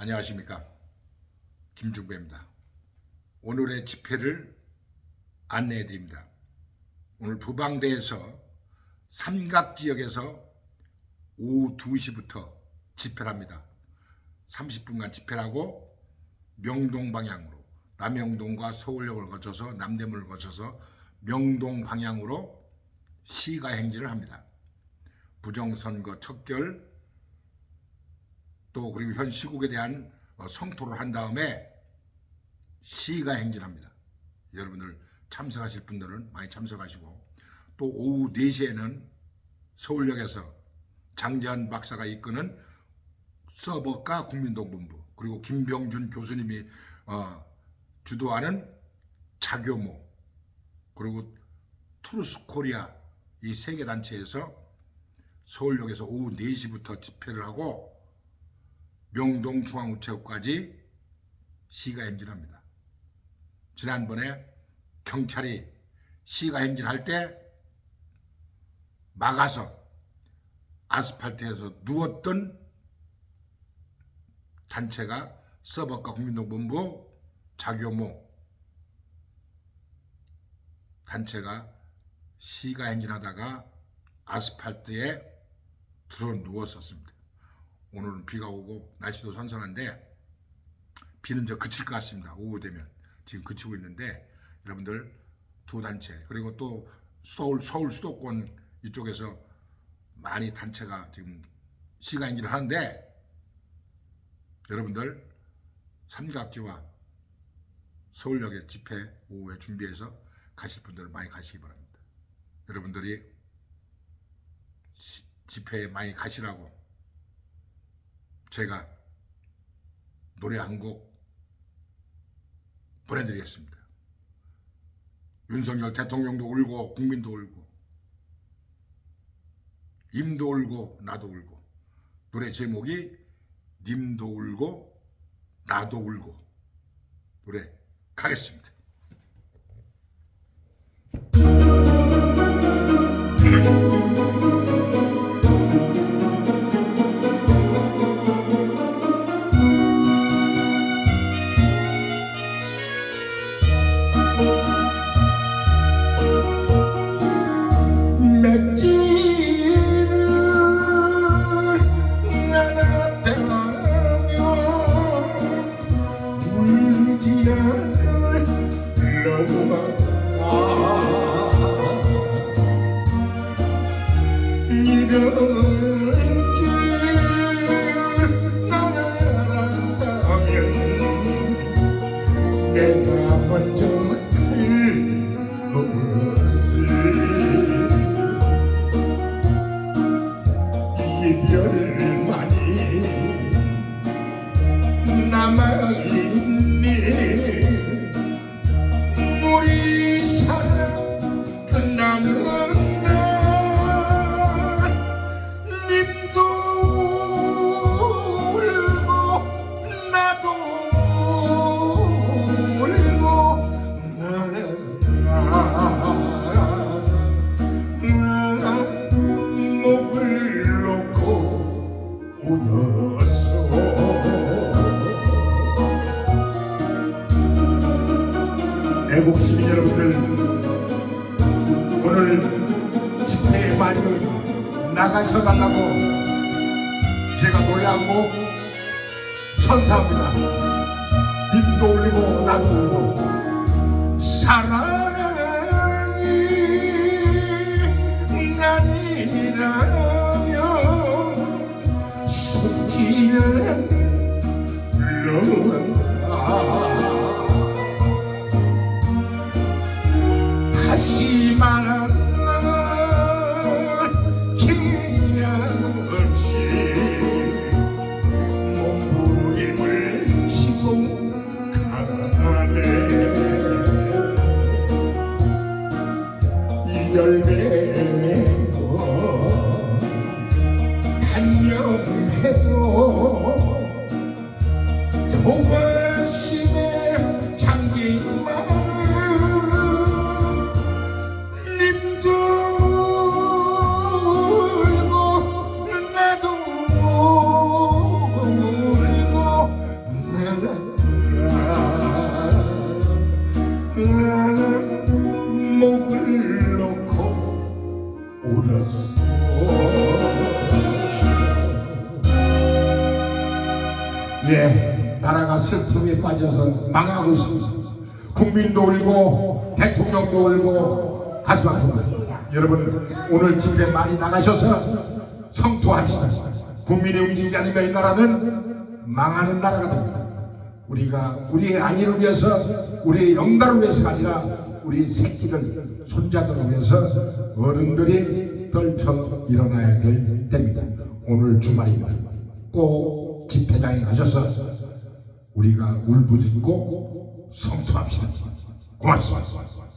안녕하십니까 김중배입니다. 오늘의 집회를 안내해 드립니다. 오늘 부방대에서 삼각 지역에서 오후 2시부터 집회를 합니다. 30분간 집회를 하고 명동 방향으로 남영동과 서울역을 거쳐서 남대문을 거쳐서 명동 방향으로 시가 행진을 합니다. 부정선거 척결 또 그리고 현 시국에 대한 어, 성토를 한 다음에 시가 행진합니다. 여러분들 참석하실 분들은 많이 참석하시고 또 오후 4시에는 서울역에서 장재환 박사가 이끄는 서버과 국민동본부 그리고 김병준 교수님이 어, 주도하는 자교모 그리고 투르스 코리아 이 세 개 단체에서 서울역에서 오후 4시부터 집회를 하고 명동 중앙우체국까지 시가 행진합니다. 지난번에 경찰이 시가 행진할 때 막아서 아스팔트에서 누웠던 단체가 서버과 국민동본부 자교모 단체가 시가 행진하다가 아스팔트에 들어 누웠었습니다. 오늘은 비가 오고 날씨도 선선한데 비는 저 그칠 것 같습니다. 오후 되면 지금 그치고 있는데 여러분들 두 단체 그리고 또 서울 서울 수도권 이쪽에서 많이 단체가 지금 행진을 하는데 여러분들 삼각지와 서울역에 집회 오후에 준비해서 가실 분들은 많이 가시기 바랍니다. 여러분들이 시- 집회에 많이 가시라고 제가 노래 한 곡 보내드리겠습니다. 윤석열 대통령도 울고 국민도 울고 임도 울고 나도 울고 노래 제목이 님도 울고 나도 울고 노래 가겠습니다. 나가셔 달라고 제가 한곡 선사합니다. 님도 울고 나도 울고 사랑이 아니라면 속지 않아 다시 기 열매 울었어 예 나라가 슬픔에 빠져서 망하고 있습니다. 국민도 울고 대통령도 울고 가슴 아픕니다 여러분 오늘 집에 많이 나가셔서 성투합시다. 국민이 움직이지 않으면 이 나라는 망하는 나라가 됩니다. 우리가 우리의 안위를 위해서 우리의 영달을 위해서가 아니라 우리 새끼들 손자들을 위해서 어른들이 떨쳐 일어나야 될 때입니다. 오늘 주말입니다. 꼭 집회장에 가셔서 우리가 울부짖고 성토합시다. 고맙습니다.